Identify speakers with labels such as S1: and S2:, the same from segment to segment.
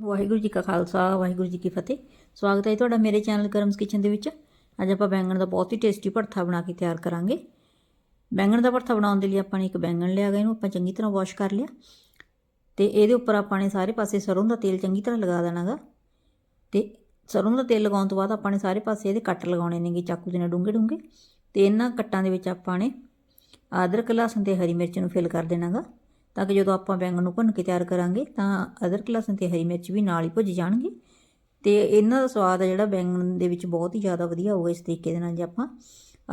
S1: ਵਾਹਿਗੁਰੂ ਜੀ ਕਾ ਖਾਲਸਾ, ਵਾਹਿਗੁਰੂ ਜੀ ਕੀ ਫਤਿਹ। ਸਵਾਗਤ ਹੈ ਜੀ ਤੁਹਾਡਾ ਮੇਰੇ ਚੈਨਲ ਕਰਮਸ ਕਿਚਨ ਦੇ ਵਿੱਚ। ਅੱਜ ਆਪਾਂ ਬੈਂਗਣ ਦਾ ਬਹੁਤ ਹੀ ਟੇਸਟੀ ਭਰਥਾ ਬਣਾ ਕੇ ਤਿਆਰ ਕਰਾਂਗੇ। ਬੈਂਗਣ ਦਾ ਭਰਥਾ ਬਣਾਉਣ ਦੇ ਲਈ ਆਪਾਂ ਨੇ ਇੱਕ ਬੈਂਗਣ ਲਿਆ ਗਿਆ ਇਹਨੂੰ ਆਪਾਂ ਚੰਗੀ ਤਰ੍ਹਾਂ ਵਾਸ਼ ਕਰ ਲਿਆ। ਤੇ ਇਹਦੇ ਉੱਪਰ ਆਪਾਂ ਨੇ ਸਾਰੇ ਪਾਸੇ ਸਰੋਂ ਦਾ ਤੇਲ ਚੰਗੀ ਤਰ੍ਹਾਂ ਲਗਾ ਦੇਣਾਗਾ ਤੇ ਸਰੋਂ ਦਾ ਤੇਲ ਲਗਾਉਣ ਤੋਂ ਬਾਅਦ ਆਪਾਂ ਨੇ ਸਾਰੇ ਪਾਸੇ ਇਹਦੇ ਕੱਟ ਲਗਾਉਣੇ ਨੇਗੇ, ਚਾਕੂ ਦੇ ਨਾਲ ਡੂੰਘੇ ਡੂੰਘੇ ਤੇ ਇਹਨਾਂ ਕੱਟਾਂ ਦੇ ਵਿੱਚ ਆਪਾਂ ਨੇ ਅਦਰਕ, ਲਸਣ ਤੇ ਹਰੀ ਮਿਰਚ ਨੂੰ ਫਿਲ ਕਰ ਦੇਣਾਗਾ ਤਾਂ ਕਿ ਜਦੋਂ ਆਪਾਂ ਬੈਂਗਣ ਨੂੰ ਭੁੰਨ ਕੇ ਤਿਆਰ ਕਰਾਂਗੇ ਤਾਂ ਅਦਰਕ ਲਸਣ ਤੇ ਹਰੀ ਮਿਰਚ ਵੀ ਨਾਲ ਹੀ ਭੁੱਜ ਜਾਣਗੇ। ਤੇ ਇਹਨਾਂ ਦਾ ਸਵਾਦ ਆ ਜਿਹੜਾ ਬੈਂਗਣ ਦੇ ਵਿੱਚ ਬਹੁਤ ਹੀ ਜ਼ਿਆਦਾ ਵਧੀਆ ਹੋਊਗਾ ਇਸ ਤਰੀਕੇ ਦੇ ਨਾਲ ਜੇ ਆਪਾਂ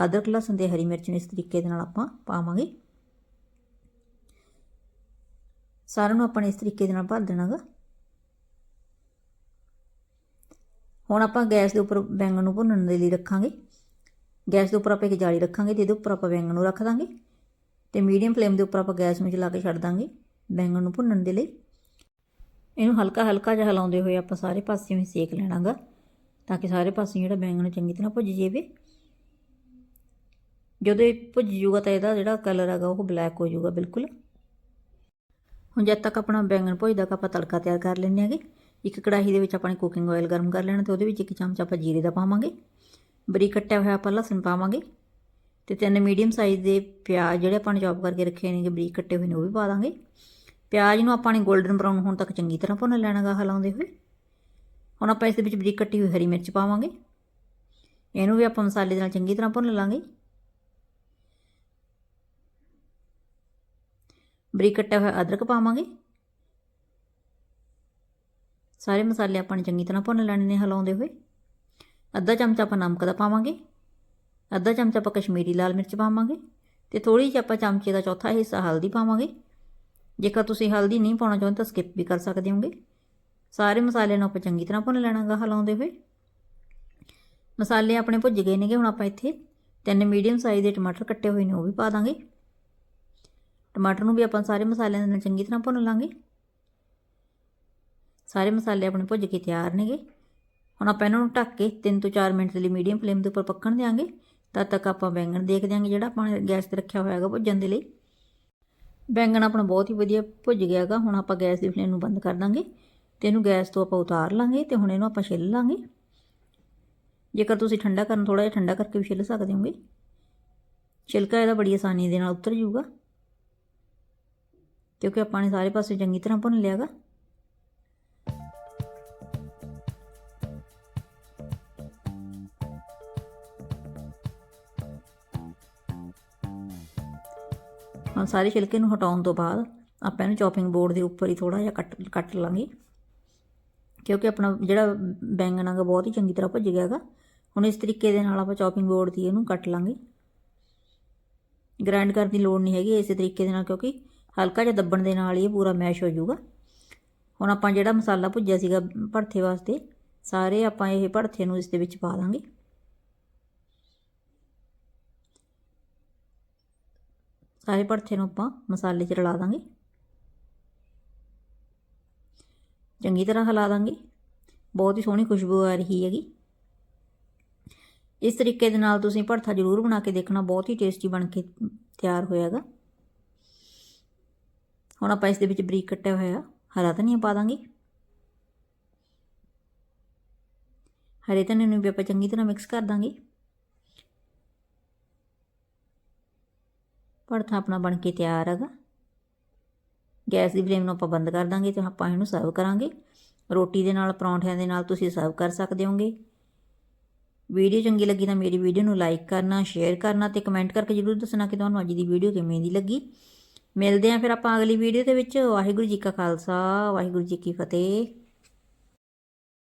S1: ਅਦਰਕ ਲਸਣ ਤੇ ਹਰੀ ਮਿਰਚ ਨੂੰ ਇਸ ਤਰੀਕੇ ਦੇ ਨਾਲ ਆਪਾਂ ਪਾਵਾਂਗੇ। ਸਾਰਿਆਂ ਨੂੰ ਆਪਾਂ ਇਸ ਤਰੀਕੇ ਦੇ ਨਾਲ ਭਰ ਦੇਣਾਗਾ। ਹੁਣ ਆਪਾਂ ਗੈਸ ਦੇ ਉੱਪਰ ਬੈਂਗਣ ਨੂੰ ਭੁੰਨਣ ਦੇ ਲਈ ਰੱਖਾਂਗੇ। ਗੈਸ ਦੇ ਉੱਪਰ ਆਪਾਂ ਇੱਕ ਜਾਲੀ ਰੱਖਾਂਗੇ ਤੇ ਇਹਦੇ ਉੱਪਰ ਆਪਾਂ ਬੈਂਗਣ ਨੂੰ ਰੱਖ ਦਾਂਗੇ। ਤੇ ਮੀਡੀਅਮ ਫਲੇਮ ਦੇ ਉੱਪਰ ਆਪਾਂ ਗੈਸ ਨੂੰ ਚਲਾ ਕੇ ਛੱਡ ਦਾਂਗੇ ਬੈਂਗਣ ਨੂੰ ਭੁੰਨਣ ਦੇ ਲਈ। ਇਹਨੂੰ ਹਲਕਾ ਹਲਕਾ ਜਿਹਾ ਹਿਲਾਉਂਦੇ ਹੋਏ ਆਪਾਂ ਸਾਰੇ ਪਾਸਿਓਂ ਹੀ ਸੇਕ ਲੈਣਾਗਾ, ਤਾਂ ਕਿ ਸਾਰੇ ਪਾਸੇ ਜਿਹੜਾ ਬੈਂਗਣ ਚੰਗੀ ਤਰ੍ਹਾਂ ਭੁੱਜ ਜਾਵੇ। ਜਦੋਂ ਇਹ ਭੁੱਜ ਜੂਗਾ ਤਾਂ ਇਹਦਾ ਜਿਹੜਾ ਕਲਰ ਹੈਗਾ ਉਹ ਬਲੈਕ ਹੋ ਜਾਊਗਾ ਬਿਲਕੁਲ। ਹੁਣ ਜਦ ਤੱਕ ਆਪਣਾ ਬੈਂਗਣ ਭੁੱਜਦਾ ਤਾਂ ਆਪਾਂ ਤੜਕਾ ਤਿਆਰ ਕਰ ਲੈਂਦੇ ਆਗੇ ਇੱਕ ਕੜਾਹੀ ਦੇ ਵਿੱਚ ਆਪਾਂ ਨੇ ਕੁਕਿੰਗ ਆਇਲ ਗਰਮ ਕਰ ਲੈਣਾ ਤੇ ਉਹਦੇ ਵਿੱਚ ਇੱਕ ਚਮਚ ਆਪਾਂ ਜੀਰੇ ਦਾ ਪਾਵਾਂਗੇ। ਬਰੀਕ ਕੱਟਿਆ ਹੋਇਆ ਆਪਾਂ ਲਸਣ ਪਾਵਾਂਗੇ। ਤੇ ਤਿੰਨ ਮੀਡੀਅਮ ਸਾਈਜ਼ ਦੇ ਪਿਆਜ਼ ਜਿਹੜੇ ਆਪਾਂ ਨੇ ਚੌਪ ਕਰਕੇ ਰੱਖੇ ਨੇਗੇ, ਬਰੀਕ ਕੱਟੇ ਹੋਏ ਨੇ, ਉਹ ਵੀ ਪਾ ਦਾਂਗੇ। ਪਿਆਜ਼ ਨੂੰ ਆਪਾਂ ਨੇ 골ਡਨ ਬਰਾਊਨ ਹੋਣ ਤੱਕ ਚੰਗੀ ਤਰ੍ਹਾਂ ਭੁੰਨ ਲੈਣਾਗਾ ਹਲਾਉਂਦੇ ਹੋਏ। ਹੁਣ ਆਪਾਂ ਇਸ ਦੇ ਵਿੱਚ ਬਰੀਕ ਕੱਟੀ ਹੋਈ ਹਰੀ ਮਿਰਚ ਪਾਵਾਂਗੇ। ਇਹਨੂੰ ਵੀ ਆਪਾਂ ਮਸਾਲੇ ਦੇ ਨਾਲ ਚੰਗੀ ਤਰ੍ਹਾਂ ਭੁੰਨ ਲਾਂਗੇ। ਬਰੀਕ ਕੱਟਿਆ ਹੋਇਆ ਅਦਰਕ ਪਾਵਾਂਗੇ। ਸਾਰੇ ਮਸਾਲੇ ਆਪਾਂ ਨੇ ਚੰਗੀ ਤਰ੍ਹਾਂ ਭੁੰਨ ਲੈਣੇ ਨੇ ਹਲਾਉਂਦੇ ਹੋਏ। ਅੱਧਾ ਚਮਚਾ ਆਪਾਂ ਨਮਕ ਦਾ ਪਾਵਾਂਗੇ। ਅੱਧਾ ਚਮਚਾ ਆਪਾਂ ਕਸ਼ਮੀਰੀ ਲਾਲ ਮਿਰਚ ਪਾਵਾਂਗੇ ਤੇ ਥੋੜੀ ਜਿਹੀ ਆਪਾਂ ਚਮਚੇ ਦਾ ਚੌਥਾ ਹਿੱਸਾ ਹਲਦੀ ਪਾਵਾਂਗੇ। ਜੇਕਰ ਤੁਸੀਂ ਹਲਦੀ ਨਹੀਂ ਪਾਉਣਾ ਚਾਹੁੰਦੇ ਤਾਂ ਸਕਿਪ ਵੀ ਕਰ ਸਕਦੇ ਹੋਗੇ। ਸਾਰੇ ਮਸਾਲੇ ਨੂੰ ਆਪਾਂ ਚੰਗੀ ਤਰ੍ਹਾਂ ਭੁੰਨ ਲੈਣਾਗਾ ਹਲਾਉਂਦੇ ਹੋਏ। ਮਸਾਲੇ ਆਪਣੇ ਭੁੱਜ ਗਏ ਨੇਗੇ, ਹੁਣ ਆਪਾਂ ਇੱਥੇ ਤਿੰਨ ਮੀਡੀਅਮ ਸਾਈਜ਼ ਦੇ ਟਮਾਟਰ ਕੱਟੇ ਹੋਏ ਨੇ, ਉਹ ਵੀ ਪਾ ਦਾਂਗੇ। ਟਮਾਟਰ ਨੂੰ ਵੀ ਆਪਾਂ ਸਾਰੇ ਮਸਾਲਿਆਂ ਦੇ ਨਾਲ ਚੰਗੀ ਤਰ੍ਹਾਂ ਭੁੰਨ ਲਾਂਗੇ। ਸਾਰੇ ਮਸਾਲੇ ਆਪਣੇ ਭੁੱਜ ਕੇ ਤਿਆਰ ਨੇਗੇ। ਹੁਣ ਆਪਾਂ ਇਹਨਾਂ ਨੂੰ ਢੱਕ ਕੇ 3 ਤੋਂ 4 ਮਿੰਟ ਦੇ ਲਈ ਮੀਡੀਅਮ ਫਲੇਮ ਦੇ ਉੱਪਰ ਪੱਕਣ ਦੇਵਾਂਗੇ ਤਦ ਤੱਕ ਆਪਾਂ ਬੈਂਗਣ ਦੇਖ ਦਿਆਂਗੇ ਜਿਹੜਾ ਆਪਾਂ ਗੈਸ ਤੇ ਰੱਖਿਆ ਹੋਇਆ ਹੈਗਾ ਭੁੱਜਣ ਦੇ ਲਈ। ਬੈਂਗਣ ਆਪਣਾ ਬਹੁਤ ਹੀ ਵਧੀਆ ਭੁੱਜ ਗਿਆ ਹੈਗਾ। ਹੁਣ ਆਪਾਂ ਗੈਸ ਦੀ ਫਲੇਮ ਨੂੰ ਬੰਦ ਕਰ ਦਾਂਗੇ ਤੇ ਇਹਨੂੰ ਗੈਸ ਤੋਂ ਆਪਾਂ ਉਤਾਰ ਲਾਂਗੇ ਤੇ ਹੁਣ ਇਹਨੂੰ ਆਪਾਂ ਛਿੱਲ ਲਾਂਗੇ। ਜੇਕਰ ਤੁਸੀਂ ਠੰਡਾ ਕਰਨ ਥੋੜਾ ਜਿਹਾ ਠੰਡਾ ਕਰਕੇ ਵੀ ਛਿੱਲ ਸਕਦੇ ਹੋਗੇ। ਛਿਲਕਾ ਇਹਦਾ ਬੜੀ ਆਸਾਨੀ ਦੇ ਨਾਲ ਉਤਰ ਜਾਊਗਾ। ਕਿਉਂਕਿ ਆਪਾਂ ਨੇ ਸਾਰੇ ਪਾਸੇ ਚੰਗੀ ਤਰ੍ਹਾਂ ਭੁੰਨ ਲਿਆਗਾ ਹੁਣ ਸਾਰੇ ਛਿਲਕੇ ਨੂੰ ਹਟਾਉਣ ਤੋਂ ਬਾਅਦ ਆਪਾਂ ਇਹਨੂੰ ਚੌਪਿੰਗ ਬੋਰਡ ਦੇ ਉੱਪਰ ਹੀ ਥੋੜਾ ਜਿਹਾ ਕੱਟ ਕੱਟ ਲਾਂਗੇ। ਕਿਉਂਕਿ ਆਪਣਾ ਜਿਹੜਾ ਬੈਂਗਣ ਹੈਗਾ ਬਹੁਤ ਹੀ ਚੰਗੀ ਤਰ੍ਹਾਂ ਭੁੱਜ ਗਿਆ ਹੈਗਾ। ਹੁਣ ਇਸ ਤਰੀਕੇ ਦੇ ਨਾਲ ਆਪਾਂ ਚੌਪਿੰਗ ਬੋਰਡ ਦੀ ਇਹਨੂੰ ਕੱਟ ਲਾਂਗੇ। ਗ੍ਰਾਈਂਡ ਕਰਨ ਦੀ ਲੋੜ ਨਹੀਂ ਹੈਗੀ ਇਸੇ ਤਰੀਕੇ ਦੇ ਨਾਲ ਕਿਉਂਕਿ ਹਲਕਾ ਜਿਹਾ ਦੱਬਣ ਦੇ ਨਾਲ ਹੀ ਇਹ ਪੂਰਾ ਮੈਸ਼ ਹੋ ਜਾਊਗਾ। ਹੁਣ ਆਪਾਂ ਜਿਹੜਾ ਮਸਾਲਾ ਭੁੱਜਿਆ ਸੀਗਾ ਭੜਥੇ ਵਾਸਤੇ, ਸਾਰੇ ਆਪਾਂ ਇਹ ਭੜਥੇ ਨੂੰ ਇਸ ਦੇ ਵਿੱਚ ਪਾ ਦਾਂਗੇ। ਸਾਰੇ ਭਰਥੇ ਨੂੰ ਆਪਾਂ ਮਸਾਲੇ 'ਚ ਰਲਾ ਦਾਂਗੇ। ਚੰਗੀ ਤਰ੍ਹਾਂ ਹਿਲਾ ਦਾਂਗੇ। ਬਹੁਤ ਹੀ ਸੋਹਣੀ ਖੁਸ਼ਬੂ ਆ ਰਹੀ ਹੈਗੀ। ਇਸ ਤਰੀਕੇ ਦੇ ਨਾਲ ਤੁਸੀਂ ਭਰਥਾ ਜ਼ਰੂਰ ਬਣਾ ਕੇ ਦੇਖਣਾ, ਬਹੁਤ ਹੀ ਟੇਸਟੀ ਬਣ ਕੇ ਤਿਆਰ ਹੋਇਆਗਾ ਹੁਣ ਆਪਾਂ ਇਸ ਦੇ ਵਿੱਚ ਬਰੀਕ ਕੱਟਿਆ ਹੋਇਆ ਹਰਾ ਧਨੀਆ ਪਾ ਦਾਂਗੇ। ਹਰੇ ਧਨੀਏ ਨੂੰ ਵੀ ਆਪਾਂ ਚੰਗੀ ਤਰ੍ਹਾਂ ਮਿਕਸ ਕਰ ਦਾਂਗੇ। ਭੜਥਾ ਆਪਣਾ ਬਣ ਕੇ ਤਿਆਰ ਹੈਗਾ। ਗੈਸ ਦੀ ਫਲੇਮ ਨੂੰ ਆਪਾਂ ਬੰਦ ਕਰ ਦਾਂਗੇ ਤੇ ਆਪਾਂ ਇਹਨੂੰ ਸਰਵ ਕਰਾਂਗੇ। ਰੋਟੀ ਦੇ ਨਾਲ, ਪਰੌਂਠਿਆਂ ਦੇ ਨਾਲ ਤੁਸੀਂ ਸਰਵ ਕਰ ਸਕਦੇ ਹੋਗੇ। ਵੀਡੀਓ ਚੰਗੀ ਲੱਗੀ ਤਾਂ ਮੇਰੀ ਵੀਡੀਓ ਨੂੰ ਲਾਈਕ ਕਰਨਾ, ਸ਼ੇਅਰ ਕਰਨਾ ਤੇ ਕਮੈਂਟ ਕਰਕੇ ਜਰੂਰ ਦੱਸਣਾ ਕਿ ਤੁਹਾਨੂੰ ਅੱਜ ਦੀ ਵੀਡੀਓ ਕਿਵੇਂ ਦੀ ਲੱਗੀ। ਮਿਲਦੇ ਆਂ ਫਿਰ ਆਪਾਂ ਅਗਲੀ ਵੀਡੀਓ ਦੇ ਵਿੱਚ। ਵਾਹਿਗੁਰੂ ਜੀ ਕਾ ਖਾਲਸਾ, ਵਾਹਿਗੁਰੂ ਜੀ ਕੀ ਫਤਿਹ।